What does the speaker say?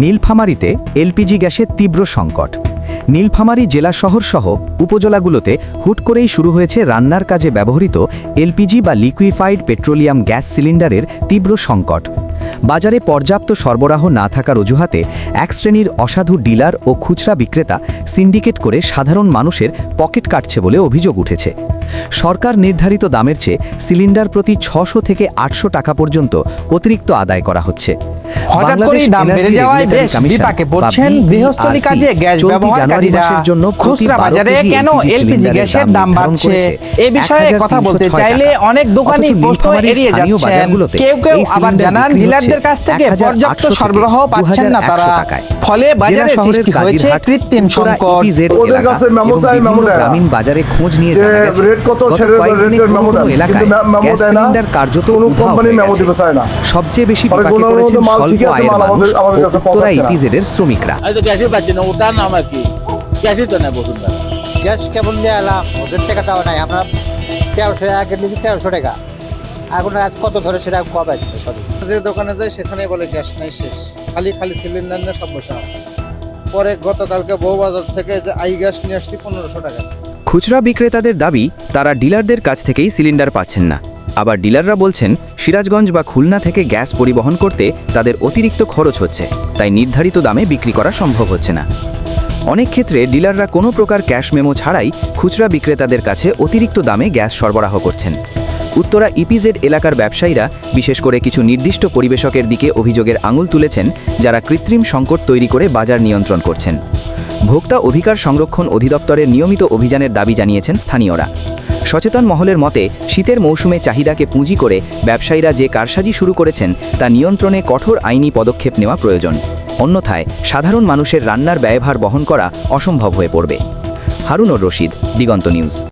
নীলফামারীতে LPG গ্যাসের তীব্র সংকট। নীলফামারী জেলা শহর সহ উপজেলাগুলোতে হুট করেই শুরু হয়েছে রান্নার কাজে ব্যবহৃত এলপিজি বা লিকুইফাইড পেট্রোলিয়াম গ্যাস সিলিন্ডারের তীব্র সংকট। বাজারে পর্যাপ্ত সরবরাহ না থাকার অজুহাতে এক শ্রেণির অসাধু ডিলার ও খুচরা বিক্রেতা সিন্ডিকেট করে সাধারণ মানুষের পকেট কাটছে বলে অভিযোগ উঠেছে। সরকার নির্ধারিত দামের চেয়ে সিলিন্ডার প্রতি ছশো থেকে আটশো টাকা পর্যন্ত অতিরিক্ত আদায় করা হচ্ছে। হঠাৎ করেই দাম বেড়ে যাওয়ায় বেশ বিপাকে পড়ছেন গৃহস্থলী কাজে গ্যাস ব্যবহারকারীরা জন্য খুচরা বাজারে কেন এলপিজি গ্যাসের দাম বাড়ছে এ বিষয়ে কথা বলতে চাইলে অনেক দোকানি প্রশ্ন এড়িয়ে যাচ্ছেন কেউ কেউ আবার জানান ডিলারদের কাছ থেকে পর্যাপ্ত সরবরাহ পাচ্ছেন না তারা ফলে বাজারে সৃষ্টি হয়েছে কৃত্রিম সংকট ওদের কাছে মেমো চাই, মেমো দেয় গ্রামীণ বাজারে খোঁজ নিয়ে যে রেট কত, কয়েকদিনে রেটের মেমো দেয়। কিন্তু মেমো দেয় না। কার্যত কোনো কোম্পানি মেমো। দিতে চায় না। সবচেয়ে বেশি বিপাকে মাল স্বল্প আয়ের মানুষ। ও উত্তরা না। শ্রমিকরা। গ্যাসই পাচ্ছি না ওটার নাম আর কি? গ্যাসই তো নেই বসুন গ্যাস কেবল নিয়ে এলাম ওদের টাকা চাওয়া নাই আমরা তেরোশো আগে নিয়েছি তেরোশো টাকা। এখন আজ কত ধরে সেটা কবে সঠিক? যে দোকানে যাই সেখানেই বলে গ্যাস নাই শেষ। খালি খালি সিলিন্ডার নিয়ে সব বসে আছে পরে গতকালকে বউবাজার থেকে যে আই গ্যাস নিয়ে আসছি পনেরোশো টাকা। খুচরা বিক্রেতাদের দাবি, তারা ডিলারদের কাছ থেকেই সিলিন্ডার পাচ্ছেন না। আবার ডিলাররা বলছেন, সিরাজগঞ্জ বা খুলনা থেকে গ্যাস পরিবহন করতে তাদের অতিরিক্ত খরচ হচ্ছে, তাই নির্ধারিত দামে বিক্রি করা সম্ভব হচ্ছে না। অনেক ক্ষেত্রে ডিলাররা কোনো প্রকার ক্যাশ মেমো ছাড়াই খুচরা বিক্রেতাদের কাছে অতিরিক্ত দামে গ্যাস সরবরাহ করছেন। উত্তরা ইপিজেড এলাকার ব্যবসায়ীরা, বিশেষ করে কিছু নির্দিষ্ট পরিবেশকের দিকে অভিযোগের আঙুল তুলেছেন, যারা কৃত্রিম সংকট তৈরি করে বাজার নিয়ন্ত্রণ করছেন। ভোক্তা অধিকার সংরক্ষণ অধিদপ্তরের নিয়মিত অভিযানের দাবি জানিয়েছেন স্থানীয়রা। সচেতন মহলের মতে, শীতের মৌসুমে চাহিদাকে পুঁজি করে ব্যবসায়ীরা যে কারসাজি শুরু করেছেন, তা নিয়ন্ত্রণে কঠোর আইনি পদক্ষেপ নেওয়া প্রয়োজন। অন্যথায়, সাধারণ মানুষের রান্নার ব্যয়ভার বহন করা অসম্ভব হয়ে পড়বে। হারুনুর রশিদ, দিগন্ত নিউজ।